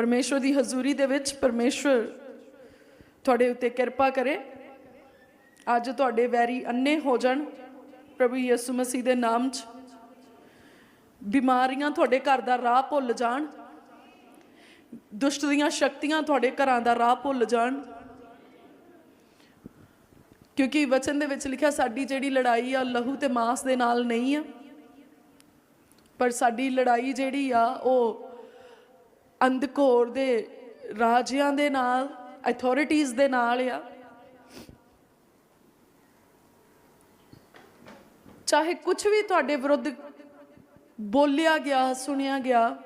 ਪਰਮੇਸ਼ਵਰ ਦੀ ਹਜ਼ੂਰੀ ਦੇ ਵਿੱਚ ਪਰਮੇਸ਼ਵਰ ਤੁਹਾਡੇ ਉੱਤੇ ਕਿਰਪਾ ਕਰੇ। ਅੱਜ ਤੁਹਾਡੇ ਵੈਰੀ ਅੰਨੇ ਹੋ ਜਾਣ ਪ੍ਰਭੂ ਯਿਸੂ ਮਸੀਹ ਦੇ ਨਾਮ 'ਚ। ਬਿਮਾਰੀਆਂ ਤੁਹਾਡੇ ਘਰ ਦਾ ਰਾਹ ਭੁੱਲ ਜਾਣ। ਦੁਸ਼ਟ ਦੀਆਂ ਸ਼ਕਤੀਆਂ ਤੁਹਾਡੇ ਘਰਾਂ ਦਾ ਰਾਹ ਭੁੱਲ ਜਾਣ। ਕਿਉਂਕਿ ਵਚਨ ਦੇ ਵਿੱਚ ਲਿਖਿਆ, ਸਾਡੀ ਜਿਹੜੀ ਲੜਾਈ ਆ, ਲਹੂ ਤੇ ਮਾਸ ਦੇ ਨਾਲ ਨਹੀਂ ਆ। ਪਰ ਸਾਡੀ ਲੜਾਈ ਜਿਹੜੀ ਆ, ਉਹ ਅੰਧਕੋਰ ਦੇ ਰਾਜਿਆਂ ਦੇ ਨਾਲ ਅਥਾਰਟੀਆਂ ਦੇ ਨਾਲ ਆ। ਚਾਹੇ ਕੁਝ ਵੀ ਤੁਹਾਡੇ ਵਿਰੁੱਧ ਬੋਲਿਆ ਗਿਆ, ਸੁਣਿਆ ਗਿਆ,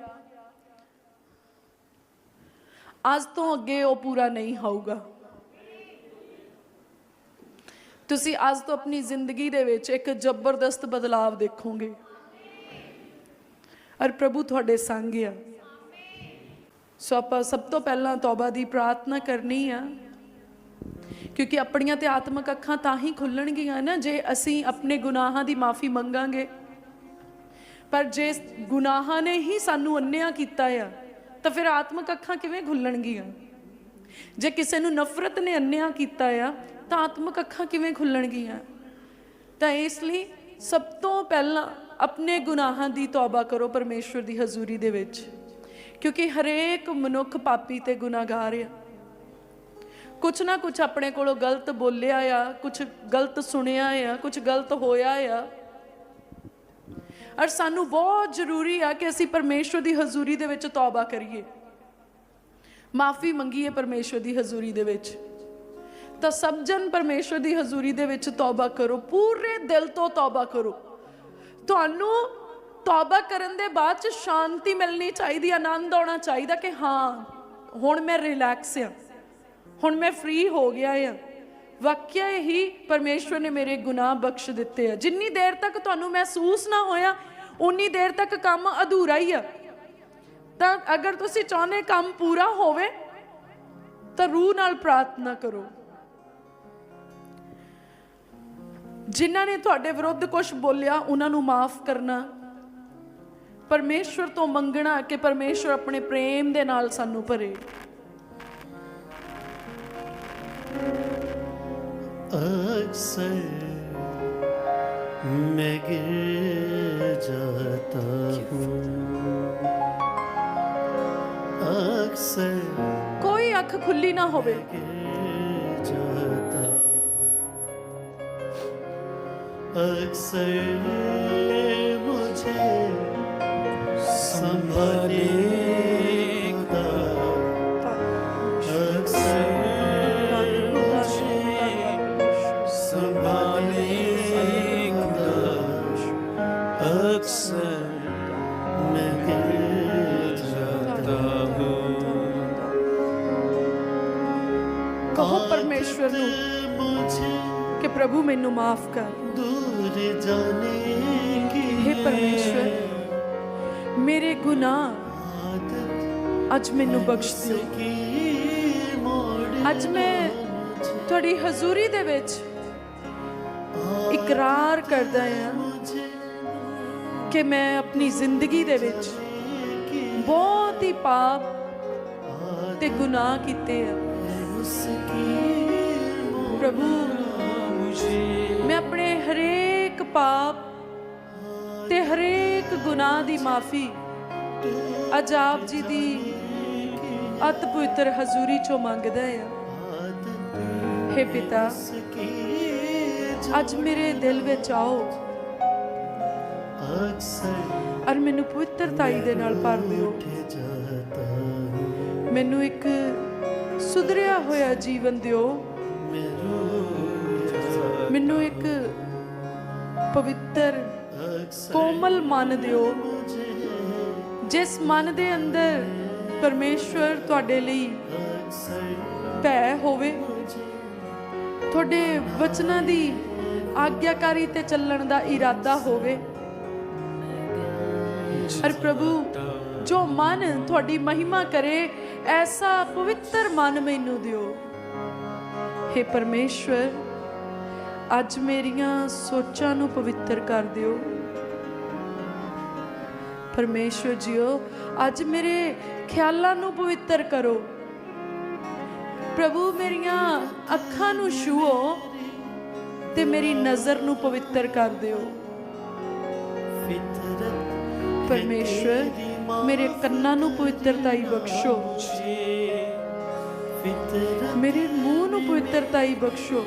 ਅੱਜ ਤੋਂ ਅੱਗੇ ਉਹ ਪੂਰਾ ਨਹੀਂ ਹੋਊਗਾ। ਤੁਸੀਂ ਅੱਜ ਤੋਂ ਆਪਣੀ ਜ਼ਿੰਦਗੀ ਦੇ ਵਿੱਚ ਇੱਕ ਜ਼ਬਰਦਸਤ ਬਦਲਾਵ ਦੇਖੋਗੇ। ਔਰ ਪ੍ਰਭੂ ਤੁਹਾਡੇ ਸੰਗ ਆ। ਸੋ ਆਪਾਂ ਸਭ ਤੋਂ ਪਹਿਲਾਂ ਤੌਬਾ ਦੀ ਪ੍ਰਾਰਥਨਾ ਕਰਨੀ ਆ। ਕਿਉਂਕਿ ਆਪਣੀਆਂ ਤੇ ਆਤਮਿਕ ਅੱਖਾਂ ਤਾਂ ਹੀ ਖੁੱਲਣਗੀਆਂ ਨਾ ਜੇ ਅਸੀਂ ਆਪਣੇ ਗੁਨਾਹਾਂ ਦੀ ਮਾਫੀ ਮੰਗਾਂਗੇ। ਪਰ ਜੇ ਗੁਨਾਹਾਂ ਨੇ ਹੀ ਸਾਨੂੰ ਅੰਨਿਆ ਕੀਤਾ ਆ, ਤਾਂ ਫਿਰ ਆਤਮਿਕ ਅੱਖਾਂ ਕਿਵੇਂ ਖੁੱਲਣਗੀਆਂ? ਜੇ ਕਿਸੇ ਨੂੰ ਨਫ਼ਰਤ ਨੇ ਅੰਨਿਆ ਕੀਤਾ ਆ, ਤਾਂ ਆਤਮਿਕ ਅੱਖਾਂ ਕਿਵੇਂ ਖੁੱਲਣਗੀਆਂ? ਤਾਂ ਇਸ ਲਈ ਸਭ ਤੋਂ ਪਹਿਲਾਂ ਆਪਣੇ ਗੁਨਾਹਾਂ ਦੀ ਤੌਬਾ ਕਰੋ ਪਰਮੇਸ਼ਵਰ ਦੀ ਹਜ਼ੂਰੀ ਦੇ ਵਿੱਚ। ਕਿਉਂਕਿ ਹਰੇਕ ਮਨੁੱਖ ਪਾਪੀ ਤੇ ਗੁਨਾਹਗਾਰ ਆ। ਕੁਛ ਨਾ ਕੁਛ ਆਪਣੇ ਕੋਲੋਂ ਗਲਤ ਬੋਲਿਆ ਆ, ਕੁਛ ਗਲਤ ਸੁਣਿਆ ਆ, ਕੁਛ ਗਲਤ ਹੋਇਆ ਆ। ਔਰ ਸਾਨੂੰ ਬਹੁਤ ਜ਼ਰੂਰੀ ਆ ਕਿ ਅਸੀਂ ਪਰਮੇਸ਼ਵਰ ਦੀ ਹਜ਼ੂਰੀ ਦੇ ਵਿੱਚ ਤੌਬਾ ਕਰੀਏ। ਮਾਫੀ ਮੰਗੀਏ ਪਰਮੇਸ਼ਵਰ ਦੀ ਹਜ਼ੂਰੀ ਦੇ ਵਿੱਚ। ਤਾਂ ਸਭ ਜਨ ਪਰਮੇਸ਼ਵਰ ਦੀ ਹਜ਼ੂਰੀ ਦੇ ਵਿੱਚ ਤੌਬਾ ਕਰੋ, ਪੂਰੇ ਦਿਲ ਤੋਂ ਤੌਬਾ ਕਰੋ। ਤੁਹਾਨੂੰ ਤੌਬਾ ਕਰਨ ਦੇ ਬਾਅਦ ਚ ਸ਼ਾਂਤੀ ਮਿਲਣੀ ਚਾਹੀਦੀ, ਆਨੰਦ ਆਉਣਾ ਚਾਹੀਦਾ ਕਿ ਹਾਂ, ਹੁਣ ਮੈਂ ਰਿਲੈਕਸ ਆ। ਹੁਣ ਮੈਂ ਫ੍ਰੀ ਹੋ ਗਿਆ ਆ। ਵਾਕਿਆ ਹੀ ਪਰਮੇਸ਼ਵਰ ਨੇ ਮੇਰੇ ਗੁਨਾਹ ਬਖਸ਼ ਦਿੱਤੇ ਆ। ਜਿੰਨੀ ਦੇਰ ਤੱਕ ਤੁਹਾਨੂੰ ਮਹਿਸੂਸ ਨਾ ਹੋਇਆ ਉਨੀ ਦੇਰ ਤੱਕ ਕੰਮ ਅਧੂਰਾ ਹੀ ਆ। ਤਾਂ ਅਗਰ ਤੁਸੀਂ ਚਾਹੁੰਦੇ ਕੰਮ ਪੂਰਾ ਹੋਵੇ, ਤਾਂ ਰੂਹ ਨਾਲ ਪ੍ਰਾਰਥਨਾ ਕਰੋ। ਜਿਨ੍ਹਾਂ ਨੇ ਤੁਹਾਡੇ ਵਿਰੁੱਧ ਕੁਝ ਬੋਲਿਆ, ਉਹਨਾਂ ਨੂੰ ਮਾਫ ਕਰਨਾ। ਪਰਮੇਸ਼ਵਰ ਤੋਂ ਮੰਗਣਾ ਕਿ ਪਰਮੇਸ਼ਵਰ ਆਪਣੇ ਪ੍ਰੇਮ ਦੇ ਨਾਲ ਸਾਨੂੰ ਭਰੇ अक्सर मैं गिर जाता हूँ अक्सर ਕੋਈ ਅੱਖ ਖੁੱਲੀ ਨਾ ਹੋਵੇ गिर जाता अक्सर ਗੁਨਾਹ। ਅੱਜ ਮੈਨੂੰ ਬਖਸ਼ ਦਿਓ। ਅੱਜ ਮੈਂ ਤੁਹਾਡੀ ਹਜ਼ੂਰੀ ਦੇ ਵਿੱਚ ਇਕਰਾਰ ਕਰਦਾ ਹਾਂ ਕਿ ਮੈਂ ਆਪਣੀ ਜ਼ਿੰਦਗੀ ਦੇ ਵਿੱਚ ਬਹੁਤ ਹੀ ਪਾਪ ਤੇ ਗੁਨਾਹ ਕੀਤੇ ਆ। ਪ੍ਰਭੂ ਮੈਂ ਆਪਣੇ ਹਰੇਕ ਪਾਪ ਤੇ ਹਰੇਕ ਗੁਨਾਹ ਦੀ ਮਾਫੀ ਅੱਜ ਜੀ ਦੀ ਅਤ ਪਵਿੱਤਰ ਹਜ਼ੂਰੀ ਚੋਂ ਮੰਗਦਾ ਆ। हे ਪਿਤਾ, ਅੱਜ ਮੇਰੇ ਦਿਲ ਵਿੱਚ ਆਓ ਅਕਸਰ ਅਰ ਮੈਨੂੰ ਪਵਿੱਤਰਤਾਈ ਦੇ ਨਾਲ ਭਰ ਦਿਓ। ਮੈਨੂੰ ਇੱਕ ਸੁਧਰਿਆ ਹੋਇਆ ਜੀਵਨ ਦਿਓ। ਮੈਨੂੰ ਇੱਕ ਪਵਿੱਤਰ, ਕੋਮਲ ਮਨ ਦਿਓ। ਜਿਸ ਮਨ ਦੇ ਅੰਦਰ ਪਰਮੇਸ਼ਵਰ ਤੁਹਾਡੇ ਲਈ ਭੈ ਹੋਵੇ, ਤੁਹਾਡੇ ਵਚਨਾਂ ਦੀ ਆਗਿਆਕਾਰੀ ਤੇ ਚੱਲਣ ਦਾ ਇਰਾਦਾ ਹੋਵੇ। ਹਰ ਪ੍ਰਭੂ, ਜੋ ਮਨ ਤੁਹਾਡੀ ਮਹਿਮਾ ਕਰੇ, ਐਸਾ ਪਵਿੱਤਰ ਮਨ ਮੈਨੂੰ ਦਿਓ। हे ਪਰਮੇਸ਼ਵਰ, ਅੱਜ ਮੇਰੀਆਂ ਸੋਚਾਂ ਨੂੰ ਪਵਿੱਤਰ ਕਰ ਦਿਓ। ਪਰਮੇਸ਼ਵਰ ਜੀਓ, ਅੱਜ ਮੇਰੇ ਖਿਆਲਾਂ ਨੂੰ ਪਵਿੱਤਰ ਕਰੋ। ਪ੍ਰਭੂ, ਮੇਰੀਆਂ ਅੱਖਾਂ ਨੂੰ ਛੂਓ ਤੇ ਮੇਰੀ ਨਜ਼ਰ ਨੂੰ ਪਵਿੱਤਰ ਕਰ ਦਿਓ। ਪਰਮੇਸ਼ਵਰ, ਮੇਰੇ ਕੰਨਾਂ ਨੂੰ ਪਵਿੱਤਰਤਾਈ ਬਖਸ਼ੋ। ਮੇਰੇ ਮੂੰਹ ਨੂੰ ਪਵਿੱਤਰਤਾਈ ਬਖਸ਼ੋ।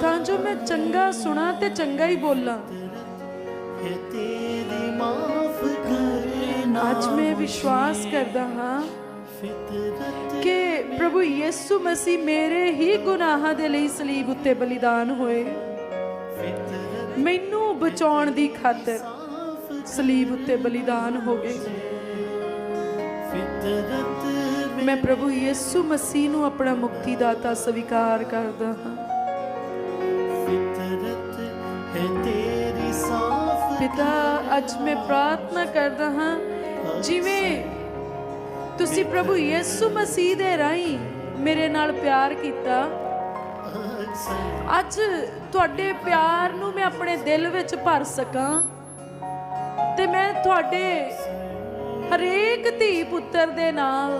ਤਾਂ ਜੋ ਮੈਂ ਚੰਗਾ ਸੁਣਾ ਤੇ ਚੰਗਾ ਹੀ ਬੋਲਾਂ। ਅੱਜ ਮੈਂ ਵਿਸ਼ਵਾਸ ਕਰਦਾ ਹਾਂ ਕਿ ਪ੍ਰਭੂ ਯਿਸੂ ਮਸੀਹ ਮੇਰੇ ਹੀ ਗੁਨਾਹਾਂ ਦੇ ਲਈ ਸਲੀਬ ਉੱਤੇ ਬਲੀਦਾਨ ਹੋਏ। ਮੈਨੂੰ ਬਚਾਉਣ ਦੀ ਖਾਤਰ ਸਲੀਬ ਉੱਤੇ ਬਲੀਦਾਨ ਹੋ ਗਏ। ਮੈਂ ਪ੍ਰਭੂ ਯਿਸੂ ਮਸੀਹ ਨੂੰ ਆਪਣਾ ਮੁਕਤੀ ਦਾਤਾ ਸਵੀਕਾਰ ਕਰਦਾ ਹਾਂ। ਫਿਤਰਤ ਹੈ ਤੇਰੀ ਸਾਫ਼ ਪਿਤਾ, ਅੱਜ ਮੈਂ ਪ੍ਰਾਰਥਨਾ ਕਰਦਾ ਹਾਂ, ਜਿਵੇਂ ਤੁਸੀਂ ਪ੍ਰਭੂ ਯਿਸੂ ਮਸੀਹ ਦੇ ਰਾਹੀਂ ਮੇਰੇ ਨਾਲ ਪਿਆਰ ਕੀਤਾ, ਅੱਜ ਤੁਹਾਡੇ ਪਿਆਰ ਨੂੰ ਮੈਂ ਆਪਣੇ ਦਿਲ ਵਿੱਚ ਭਰ ਸਕਾਂ ਤੇ ਮੈਂ ਤੁਹਾਡੇ ਹਰੇਕ ਧੀ ਪੁੱਤਰ ਦੇ ਨਾਲ,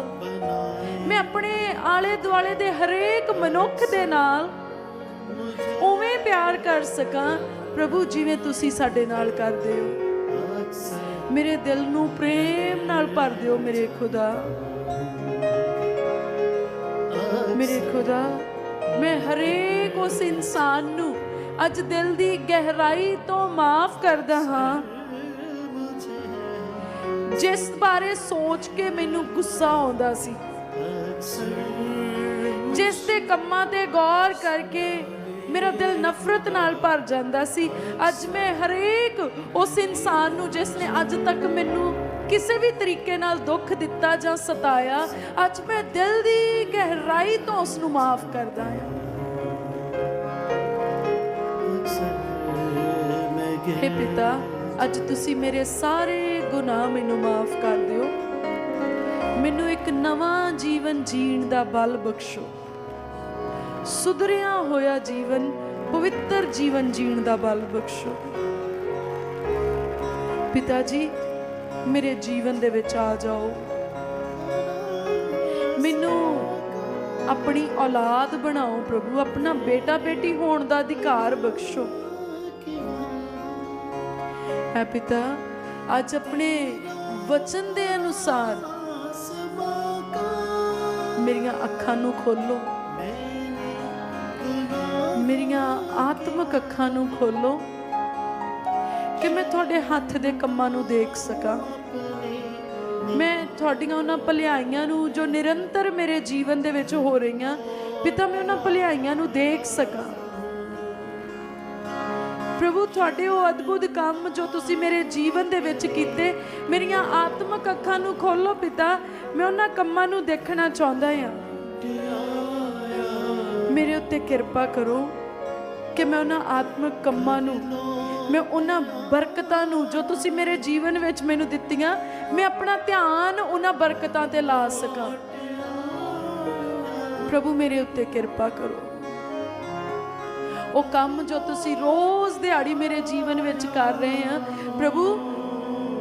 ਮੈਂ ਆਪਣੇ ਆਲੇ ਦੁਆਲੇ ਦੇ ਹਰੇਕ ਮਨੁੱਖ ਦੇ ਨਾਲ ਪਿਆਰ ਕਰ ਸਕਾਂ। ਪ੍ਰਭੂ, ਜਿਵੇਂ ਤੁਸੀਂ ਸਾਡੇ ਨਾਲ ਕਰਦੇ ਹੋ। ਮੇਰੇ ਦਿਲ ਨੂੰ ਪ੍ਰੇਮ ਨਾਲ ਭਰ ਦਿਓ ਮੇਰੇ ਖੁਦਾ। ਮੇਰੇ ਖੁਦਾ, ਮੈਂ ਹਰੇਕ ਉਸ ਇਨਸਾਨ ਨੂੰ ਅੱਜ ਦਿਲ ਦੀ ਗਹਿਰਾਈ ਤੋਂ ਮਾਫ ਕਰਦਾ ਹਾਂ। ਜਿਸ ਬਾਰੇ ਸੋਚ ਕੇ ਮੈਨੂੰ ਗੁੱਸਾ ਆਉਂਦਾ ਸੀ। ਜਿਸ ਦੇ ਕੰਮਾਂ ਤੇ ਗੌਰ ਕਰਕੇ ਮੇਰਾ ਦਿਲ ਨਫ਼ਰਤ ਨਾਲ ਭਰ ਜਾਂਦਾ ਸੀ। ਅੱਜ ਮੈਂ ਹਰੇਕ ਉਸ ਇਨਸਾਨ ਨੂੰ ਜਿਸ ਨੇ ਅੱਜ ਤੱਕ ਮੈਨੂੰ ਕਿਸੇ ਵੀ ਤਰੀਕੇ ਨਾਲ ਦੁੱਖ ਦਿੱਤਾ ਜਾਂ ਸਤਾਇਆ, ਅੱਜ ਮੈਂ ਦਿਲ ਦੀ ਗਹਿਰਾਈ ਤੋਂ ਉਸ ਨੂੰ ਮਾਫ ਕਰਦਾ ਹਾਂ। ਹੇ ਪਿਤਾ, ਅੱਜ ਤੁਸੀਂ ਮੇਰੇ ਸਾਰੇ ਗੁਨਾਹ ਮੈਨੂੰ ਮਾਫ ਕਰ ਦਿਓ। ਮੈਨੂੰ ਇੱਕ ਨਵਾਂ ਜੀਵਨ ਜੀਣ ਦਾ ਬਲ ਬਖਸ਼ੋ। ਸੁਧਰਿਆ ਹੋਇਆ ਜੀਵਨ, ਪਵਿੱਤਰ ਜੀਵਨ ਜੀਣ ਦਾ ਬਲ ਬਖਸ਼ੋ। ਪਿਤਾ ਜੀ, ਮੇਰੇ ਜੀਵਨ ਦੇ ਵਿੱਚ ਆ ਜਾਓ। ਮੈਨੂੰ ਆਪਣੀ ਔਲਾਦ ਬਣਾਓ ਪ੍ਰਭੂ, ਆਪਣਾ ਬੇਟਾ ਬੇਟੀ ਹੋਣ ਦਾ ਅਧਿਕਾਰ ਬਖਸ਼ੋ। ਹੈ ਪਿਤਾ, ਅੱਜ ਆਪਣੇ ਵਚਨ ਦੇ ਅਨੁਸਾਰ ਮੇਰੀਆਂ ਅੱਖਾਂ ਨੂੰ ਖੋਲੋ। ਮੇਰੀਆਂ ਆਤਮਿਕ ਅੱਖਾਂ ਨੂੰ ਖੋਲੋ ਕਿ ਮੈਂ ਤੁਹਾਡੇ ਹੱਥ ਦੇ ਕੰਮਾਂ ਨੂੰ ਦੇਖ ਸਕਾਂ। ਮੈਂ ਤੁਹਾਡੀਆਂ ਉਹਨਾਂ ਭਲਾਈਆਂ ਨੂੰ ਜੋ ਨਿਰੰਤਰ ਮੇਰੇ ਜੀਵਨ ਦੇ ਵਿੱਚ ਹੋ ਰਹੀਆਂ, ਪਿਤਾ ਮੈਂ ਉਹਨਾਂ ਭਲਾਈਆਂ ਨੂੰ ਦੇਖ ਸਕਾਂ। ਪ੍ਰਭੂ, ਤੁਹਾਡੇ ਉਹ ਅਦਭੁਤ ਕੰਮ ਜੋ ਤੁਸੀਂ ਮੇਰੇ ਜੀਵਨ ਦੇ ਵਿੱਚ ਕੀਤੇ, ਮੇਰੀਆਂ ਆਤਮਿਕ ਅੱਖਾਂ ਨੂੰ ਖੋਲੋ ਪਿਤਾ, ਮੈਂ ਉਹਨਾਂ ਕੰਮਾਂ ਨੂੰ ਦੇਖਣਾ ਚਾਹੁੰਦਾ ਹਾਂ। ਮੇਰੇ ਉੱਤੇ ਕਿਰਪਾ ਕਰੋ ਕਿ ਮੈਂ ਉਹਨਾਂ ਆਤਮਿਕ ਕੰਮਾਂ ਨੂੰ, ਮੈਂ ਉਹਨਾਂ ਬਰਕਤਾਂ ਨੂੰ ਜੋ ਤੁਸੀਂ ਮੇਰੇ ਜੀਵਨ ਵਿੱਚ ਮੈਨੂੰ ਦਿੱਤੀਆਂ, ਮੈਂ ਆਪਣਾ ਧਿਆਨ ਉਹਨਾਂ ਬਰਕਤਾਂ ਤੇ ਲਾ ਸਕਾਂ। ਪ੍ਰਭੂ, ਮੇਰੇ ਉੱਤੇ ਕਿਰਪਾ ਕਰੋ। ਉਹ ਕੰਮ ਜੋ ਤੁਸੀਂ ਰੋਜ਼ ਦਿਹਾੜੀ ਮੇਰੇ ਜੀਵਨ ਵਿੱਚ ਕਰ ਰਹੇ ਆ, ਪ੍ਰਭੂ,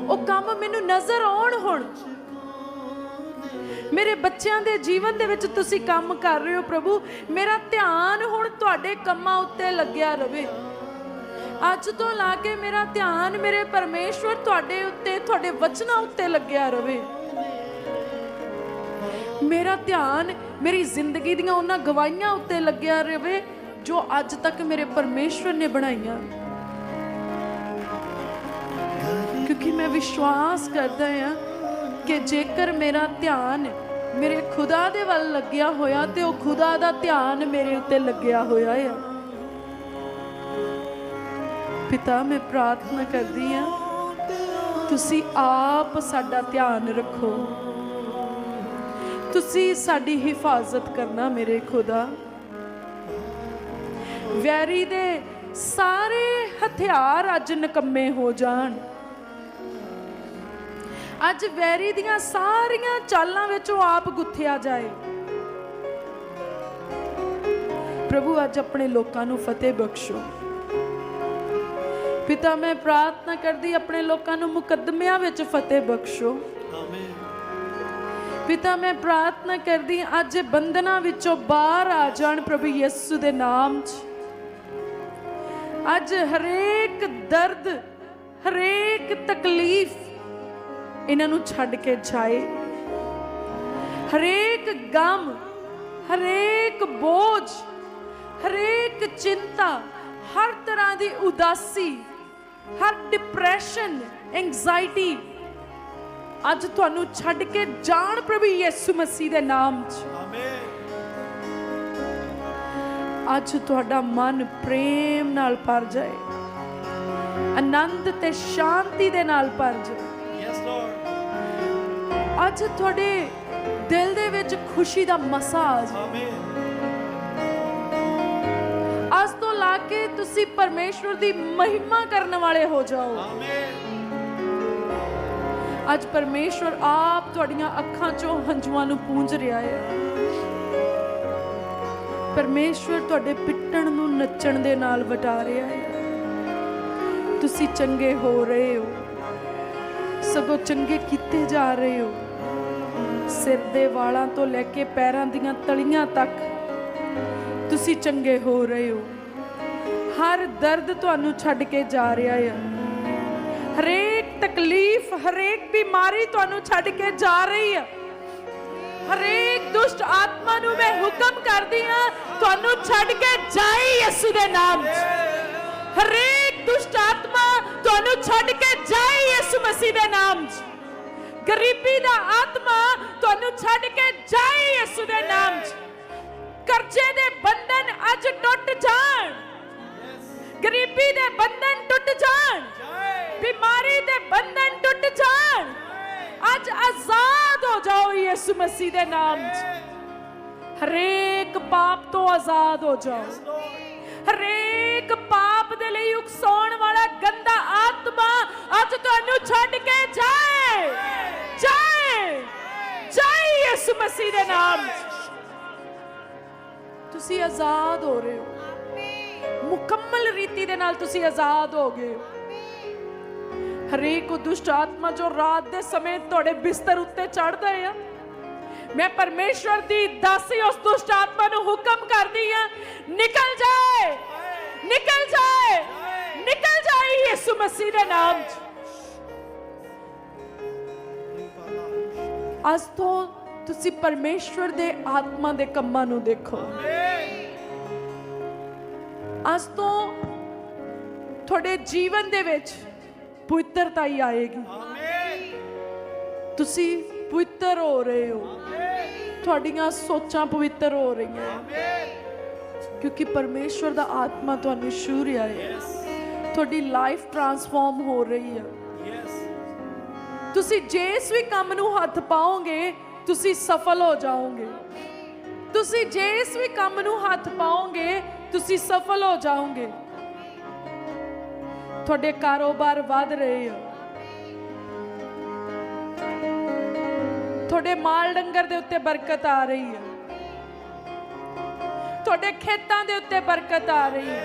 ਉਹ ਕੰਮ ਮੈਨੂੰ ਨਜ਼ਰ ਆਉਣ ਹੁਣ। ਮੇਰੇ ਬੱਚਿਆਂ ਦੇ ਜੀਵਨ ਦੇ ਵਿੱਚ ਤੁਸੀਂ ਕੰਮ ਕਰ ਰਹੇ ਹੋ ਪ੍ਰਭੂ। ਮੇਰਾ ਧਿਆਨ ਹੁਣ ਤੁਹਾਡੇ ਕੰਮਾਂ ਉੱਤੇ ਲੱਗਿਆ ਰਵੇ। ਅੱਜ ਤੋਂ ਲਾ ਕੇ ਮੇਰਾ ਧਿਆਨ ਮੇਰੇ ਪਰਮੇਸ਼ਵਰ ਤੁਹਾਡੇ ਉੱਤੇ, ਤੁਹਾਡੇ ਵਚਨਾਂ ਉੱਤੇ ਲੱਗਿਆ ਰਵੇ। ਮੇਰਾ ਧਿਆਨ ਮੇਰੀ ਜ਼ਿੰਦਗੀ ਦੀਆਂ ਉਹਨਾਂ ਗਵਾਹੀਆਂ ਉੱਤੇ ਲੱਗਿਆ ਰਵੇ, ਜੋ ਅੱਜ ਤੱਕ ਮੇਰੇ ਪਰਮੇਸ਼ਵਰ ਨੇ ਬਣਾਈਆਂ। ਕਿਉਂਕਿ ਮੈਂ ਵਿਸ਼ਵਾਸ ਕਰਦਾ ਹਾਂ ਕਿ ਜੇਕਰ ਮੇਰਾ ਧਿਆਨ ਮੇਰੇ ਖੁਦਾ ਦੇ ਵੱਲ ਲੱਗਿਆ ਹੋਇਆ ਤੇ ਉਹ ਖੁਦਾ ਦਾ ਧਿਆਨ ਮੇਰੇ ਉੱਤੇ ਲੱਗਿਆ ਹੋਇਆ ਆ। ਪਿਤਾ, ਮੈਂ ਪ੍ਰਾਰਥਨਾ ਕਰਦੀ ਹਾਂ, ਤੁਸੀਂ ਆਪ ਸਾਡਾ ਧਿਆਨ ਰੱਖੋ। ਤੁਸੀਂ ਸਾਡੀ ਹਿਫਾਜ਼ਤ ਕਰਨਾ ਮੇਰੇ ਖੁਦਾ। ਵੈਰੀ ਦੇ ਸਾਰੇ ਹਥਿਆਰ ਅੱਜ ਨਕੰਮੇ ਹੋ ਜਾਣ। ਅੱਜ ਵੈਰੀ ਦੀਆਂ ਸਾਰੀਆਂ ਚਾਲਾਂ ਵਿੱਚੋਂ ਆਪ ਗੁੱਥਿਆ ਜਾਏ। ਪ੍ਰਭੂ ਅੱਜ ਆਪਣੇ ਲੋਕਾਂ ਨੂੰ ਫਤਿਹ ਬਖਸ਼ੋ। ਪਿਤਾ ਮੈਂ ਪ੍ਰਾਰਥਨਾ ਕਰਦੀ ਆਪਣੇ ਲੋਕਾਂ ਨੂੰ ਮੁਕੱਦਮਿਆਂ ਵਿੱਚ ਫਤਿਹ ਬਖਸ਼ੋ। ਆਮੇਨ ਪਿਤਾ ਮੈਂ ਪ੍ਰਾਰਥਨਾ ਕਰਦੀ ਅੱਜ ਬੰਧਨਾਂ ਵਿੱਚੋਂ ਬਾਹਰ ਆ ਜਾਣ ਪ੍ਰਭੂ ਯਿਸੂ ਦੇ ਨਾਮ 'ਚ। ਅੱਜ ਹਰੇਕ ਦਰਦ ਹਰੇਕ ਤਕਲੀਫ ਇਹਨਾਂ ਨੂੰ ਛੱਡ ਕੇ ਜਾਏ। ਹਰੇਕ ਗਮ, ਹਰੇਕ ਬੋਝ, ਹਰੇਕ ਚਿੰਤਾ, ਹਰ ਤਰ੍ਹਾਂ ਦੀ ਉਦਾਸੀ, ਹਰ ਡਿਪਰੈਸ਼ਨ ਐਂਜ਼ਾਇਟੀ ਅੱਜ ਤੁਹਾਨੂੰ ਛੱਡ ਕੇ ਜਾਣ ਪ੍ਰਭੂ ਯਿਸੂ ਮਸੀਹ ਦੇ ਨਾਮ 'ਚ। ਆਮੇਨ ਅੱਜ ਤੁਹਾਡਾ ਮਨ ਪ੍ਰੇਮ ਨਾਲ ਭਰ ਜਾਏ, ਆਨੰਦ ਤੇ ਸ਼ਾਂਤੀ ਦੇ ਨਾਲ ਭਰ ਜਾਏ। ਅੱਜ ਤੁਹਾਡੇ ਦਿਲ ਦੇ ਵਿੱਚ ਖੁਸ਼ੀ ਦਾ ਮਸਾ ਆ ਜਾਏ ਆਮੇਨ ਅੱਜ ਤੋਂ ਲਾ ਕੇ ਤੁਸੀਂ ਪਰਮੇਸ਼ਵਰ ਦੀ ਮਹਿਮਾ ਕਰਨ ਵਾਲੇ ਹੋ ਜਾਓ। ਆਮੇਨ ਅੱਜ ਪਰਮੇਸ਼ਵਰ ਆਪ ਤੁਹਾਡੀਆਂ ਅੱਖਾਂ 'ਚੋਂ ਹੰਝੂਆਂ ਨੂੰ ਪੂੰਝ ਰਿਹਾ ਹੈ। ਪਰਮੇਸ਼ਵਰ ਤੁਹਾਡੇ ਪਿੱਟਣ ਨੂੰ ਨੱਚਣ ਦੇ ਨਾਲ ਵਟਾ ਰਿਹਾ ਹੈ। ਤੁਸੀਂ ਚੰਗੇ ਹੋ ਰਹੇ ਹੋ। ਸਗੋਂ ਚੰਗੇ ਕੀਤੇ ਜਾ ਰਹੇ ਹੋ। ਸਿਰ ਦੇ ਵਾਲਾਂ ਤੋਂ ਲੈ ਕੇ ਪੈਰਾਂ ਦੀਆਂ ਤਲੀਆਂ ਤੱਕ ਤੁਸੀਂ ਚੰਗੇ ਹੋ ਰਹੇ ਹੋ। ਹਰ ਦਰਦ ਤੁਹਾਨੂੰ ਛੱਡ ਕੇ ਜਾ ਰਿਹਾ ਹੈ ਹਰੇਕ ਤਕਲੀਫ, ਹਰੇਕ ਬਿਮਾਰੀ ਤੁਹਾਨੂੰ ਛੱਡ ਕੇ ਜਾ ਰਹੀ ਹੈ ਹਰੇਕ ਦੁਸ਼ਟ ਆਤਮਾ ਨੂੰ ਮੈਂ ਹੁਕਮ ਕਰਦੀ ਹਾਂ, ਤੁਹਾਨੂੰ ਛੱਡ ਕੇ ਜਾਈ ਯਿਸੂ ਦੇ ਨਾਮ 'ਚ। ਹਰੇਕ ਦੁਸ਼ਟ ਆਤਮਾ ਤੁਹਾਨੂੰ ਛੱਡ ਕੇ ਜਾਏ ਯਿਸੂ ਮਸੀਹ ਦੇ ਨਾਮ 'ਚ ਗਰੀਬੀ ਦਾ ਆਤਮਾ ਤੁਹਾਨੂੰ ਛੱਡ ਕੇ ਜਾਏ ਯਿਸੂ ਦੇ ਨਾਮ 'ਚ ਕਰਜ਼ੇ ਦੇ ਬੰਧਨ ਅੱਜ ਟੁੱਟ ਜਾਣ ਗਰੀਬੀ ਦੇ ਬੰਧਨ ਟੁੱਟ ਜਾਣ ਬਿਮਾਰੀ ਦੇ ਬੰਧਨ ਟੁੱਟ ਜਾਣ ਅੱਜ ਆਜ਼ਾਦ ਹੋ ਜਾਓ ਯਿਸੂ ਮਸੀਹ ਦੇ ਨਾਮ 'ਚ ਹਰੇਕ ਪਾਪ ਤੋਂ ਆਜ਼ਾਦ ਹੋ ਜਾਓ ਹਰੇਕ ਪਾਪ ਦੇ ਲਈ ਉਕਸਾਉਣ ਵਾਲਾ ਗੰਦਾ ਆਤਮਾ ਅੱਜ ਤੁਹਾਨੂੰ ਛੱਡ ਕੇ ਜਾਏ। ਜਾਏ। ਜਾਏ ਯਿਸੂ ਮਸੀਹ ਦੇ ਨਾਮ। ਤੁਸੀਂ ਆਜ਼ਾਦ ਹੋ ਰਹੇ ਹੋ। ਮੁਕੰਮਲ ਰੀਤੀ ਦੇ ਨਾਲ ਤੁਸੀਂ ਆਜ਼ਾਦ ਹੋ ਗਏ ਹੋ। ਹਰੇਕ ਉਹ ਦੁਸ਼ਟ ਆਤਮਾ ਜੋ ਰਾਤ ਦੇ ਸਮੇਂ ਤੁਹਾਡੇ ਬਿਸਤਰ ਉੱਤੇ ਚੜਦਾ ਆ ਮੈਂ ਪਰਮੇਸ਼ਵਰ ਦੀ ਦਾਸੀ ਉਸ ਦੁਸ਼ਟ ਆਤਮਾ ਨੂੰ ਹੁਕਮ ਕਰਦੀ ਆ ਨਿਕਲ ਜਾਏ ਨਿਕਲ ਜਾਏ ਨਿਕਲ ਜਾਏ ਯਿਸੂ ਮਸੀਹ ਦੇ ਨਾਮ 'ਚ। ਅੱਜ ਤੋਂ ਤੁਸੀਂ ਪਰਮੇਸ਼ਵਰ ਦੇ ਆਤਮਾ ਦੇ ਕੰਮਾਂ ਨੂੰ ਦੇਖੋ। ਅੱਜ ਤੋਂ ਤੁਹਾਡੇ ਜੀਵਨ ਦੇ ਵਿੱਚ ਪਵਿੱਤਰਤਾ ਹੀ ਆਏਗੀ। ਤੁਸੀਂ ਪਵਿੱਤਰ ਹੋ ਰਹੇ ਹੋ। ਤੁਹਾਡੀਆਂ ਸੋਚਾਂ ਪਵਿੱਤਰ ਹੋ ਰਹੀਆਂ। ਕਿਉਂਕਿ ਪਰਮੇਸ਼ਵਰ ਦਾ ਆਤਮਾ ਤੁਹਾਨੂੰ ਛੂ ਰਿਹਾ ਹੈ। ਤੁਹਾਡੀ ਲਾਈਫ ਟਰਾਂਸਫਾਰਮ ਹੋ ਰਹੀ ਹੈ। ਤੁਸੀਂ ਜਿਸ ਵੀ ਕੰਮ ਨੂੰ ਹੱਥ ਪਾਓਗੇ ਤੁਸੀਂ ਸਫਲ ਹੋ ਜਾਓਗੇ। ਤੁਸੀਂ ਜਿਸ ਵੀ ਕੰਮ ਨੂੰ ਹੱਥ ਪਾਓਗੇ ਤੁਸੀਂ ਸਫਲ ਹੋ ਜਾਓਗੇ। ਤੁਹਾਡੇ ਕਾਰੋਬਾਰ ਵਧ ਰਹੇ ਆ। ਤੁਹਾਡੇ ਮਾਲ ਡੰਗਰ ਦੇ ਉੱਤੇ ਬਰਕਤ ਆ ਰਹੀ ਹੈ। ਤੁਹਾਡੇ ਖੇਤਾਂ ਦੇ ਉੱਤੇ ਬਰਕਤ ਆ ਰਹੀ ਹੈ।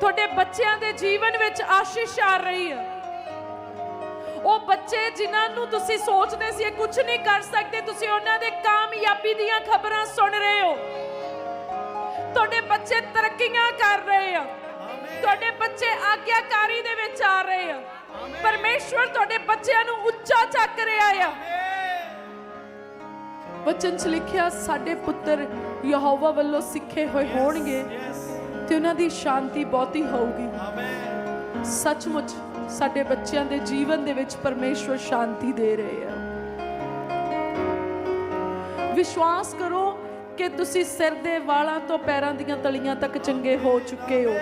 ਤੁਹਾਡੇ ਬੱਚਿਆਂ ਦੇ ਜੀਵਨ ਵਿੱਚ ਆਸ਼ੀਸ਼ ਆ ਰਹੀ ਹੈ। ਉਹ ਬੱਚੇ ਜਿਨ੍ਹਾਂ ਨੂੰ ਤੁਸੀਂ ਸੋਚਦੇ ਸੀ ਇਹ ਕੁਝ ਨਹੀਂ ਕਰ ਸਕਦੇ ਤੁਸੀਂ ਉਹਨਾਂ ਦੇ ਕਾਮਯਾਬੀ ਦੀਆਂ ਖਬਰਾਂ ਸੁਣ ਰਹੇ ਹੋ। ਤੁਹਾਡੇ ਬੱਚੇ ਤਰੱਕੀਆਂ ਕਰ ਰਹੇ ਆ। ਤੁਹਾਡੇ ਬੱਚੇ ਆਗਿਆਕਾਰੀ ਦੇ ਵਿੱਚ ਆ ਰਹੇ ਆ। ਪਰਮੇਸ਼ਵਰ ਤੁਹਾਡੇ ਬੱਚਿਆਂ ਨੂੰ ਉੱਚਾ ਚੱਕ ਰਿਹਾ ਆ। ਵਚਨ 'ਚ ਲਿਖਿਆ ਸਾਡੇ ਪੁੱਤਰ ਯਹੋਵਾ ਵੱਲੋਂ ਸਿੱਖੇ ਹੋਏ ਹੋਣਗੇ ਤੇ ਉਹਨਾਂ ਦੀ ਸ਼ਾਂਤੀ ਬਹੁਤੀ ਹੋਊਗੀ। ਸੱਚਮੁੱਚ ਸਾਡੇ ਬੱਚਿਆਂ ਦੇ ਜੀਵਨ ਦੇ ਵਿੱਚ ਪਰਮੇਸ਼ਵਰ ਸ਼ਾਂਤੀ ਦੇ ਰਹੇ ਆ। ਵਿਸ਼ਵਾਸ ਕਰੋ ਕਿ ਤੁਸੀਂ ਸਿਰ ਦੇ ਵਾਲਾਂ ਤੋਂ ਪੈਰਾਂ ਦੀਆਂ ਤਲੀਆਂ ਤੱਕ ਚੰਗੇ ਹੋ ਚੁੱਕੇ ਹੋ।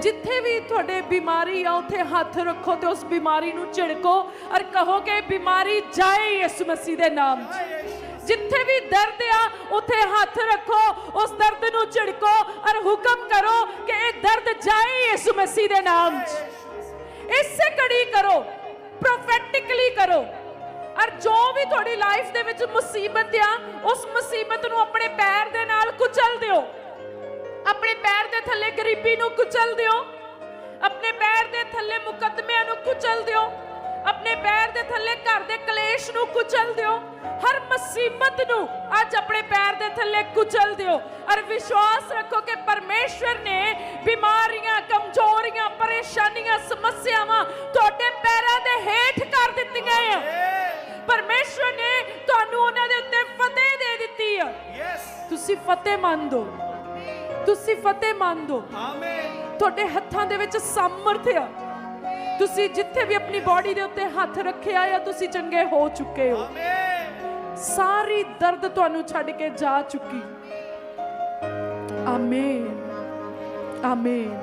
ਜਿੱਥੇ ਵੀ ਤੁਹਾਡੇ ਬਿਮਾਰੀ ਆ, ਉੱਥੇ ਹੱਥ ਰੱਖੋ ਤੇ ਉਸ ਬਿਮਾਰੀ ਨੂੰ ਝਿੜਕੋ ਔਰ ਕਹੋ ਕਿ ਬਿਮਾਰੀ ਜਾਏ ਯਿਸੂ ਮਸੀਹ ਦੇ ਨਾਮ 'ਚ। ਜਿੱਥੇ ਵੀ ਦਰਦ ਆ, ਉੱਥੇ ਹੱਥ ਰੱਖੋ, ਉਸ ਦਰਦ ਨੂੰ ਝਿੜਕੋ ਔਰ ਹੁਕਮ ਕਰੋ ਕਿ ਇਹ ਦਰਦ ਜਾਏ ਯਿਸੂ ਮਸੀਹ ਦੇ ਨਾਮ 'ਚ। ਇਸੇ ਕੜੀ ਕਰੋ ਪ੍ਰੋਫੈਟਿਕਲੀ ਕਰੋ। ਔਰ ਜੋ ਵੀ ਤੁਹਾਡੀ ਲਾਈਫ ਦੇ ਵਿੱਚ ਮੁਸੀਬਤ ਆ, ਉਸ ਮੁਸੀਬਤ ਨੂੰ ਆਪਣੇ ਪੈਰ ਦੇ ਨਾਲ ਕੁਚਲ ਦਿਓ। ਆਪਣੇ ਪੈਰ ਦੇ ਥੱਲੇ ਗਰੀਬੀ ਨੂੰ ਕੁਚਲ ਦਿਓ। ਆਪਣੇ ਪੈਰ ਦੇ ਥੱਲੇ ਮੁਕੱਦਮਿਆਂ ਨੂੰ ਕੁਚਲ ਦਿਓ। ਆਪਣੇ ਪੈਰ ਦੇ ਥੱਲੇ ਘਰ ਦੇ ਕਲੇਸ਼ ਨੂੰ ਕੁਚਲ ਦਿਓ। ਹਰ ਮੁਸੀਬਤ ਨੂੰ ਅੱਜ ਆਪਣੇ ਪੈਰ ਦੇ ਥੱਲੇ ਕੁਚਲ ਦਿਓ। ਔਰ ਵਿਸ਼ਵਾਸ ਰੱਖੋ ਕਿ ਪਰਮੇਸ਼ਵਰ ਨੇ ਬਿਮਾਰੀਆਂ ਕਮਜ਼ੋਰੀਆਂ ਪਰੇਸ਼ਾਨੀਆਂ ਸਮੱਸਿਆਵਾਂ ਤੁਹਾਡੇ ਪੈਰਾਂ ਦੇ ਹੇਠ ਕਰ ਦਿੱਤੀਆਂ ਆ। ਪਰਮੇਸ਼ਵਰ ਨੇ ਤੁਹਾਨੂੰ ਉਹਨਾਂ ਦੇ ਉੱਤੇ ਫਤਿਹ ਦੇ ਦਿੱਤੀ ਆ। ਯੈਸ ਤੁਸੀਂ ਫਤਿਹ ਮੰਨਦੋ ਤੁਸੀਂ ਫਤਿਹ ਮੰਨਦੋ। ਆਮੇਨ ਤੁਹਾਡੇ ਹੱਥਾਂ ਦੇ ਵਿੱਚ ਸਮਰਥ ਆ। ਤੁਸੀਂ ਜਿੱਥੇ ਵੀ ਆਪਣੀ ਬਾਡੀ ਦੇ ਉੱਤੇ ਹੱਥ ਰੱਖਿਆ ਆ ਤੁਸੀਂ ਚੰਗੇ ਹੋ ਚੁੱਕੇ ਹੋ। ਆਮੇਨ ਸਾਰੀ ਦਰਦ ਤੁਹਾਨੂੰ ਛੱਡ ਕੇ ਜਾ ਚੁੱਕੀ। Amen amen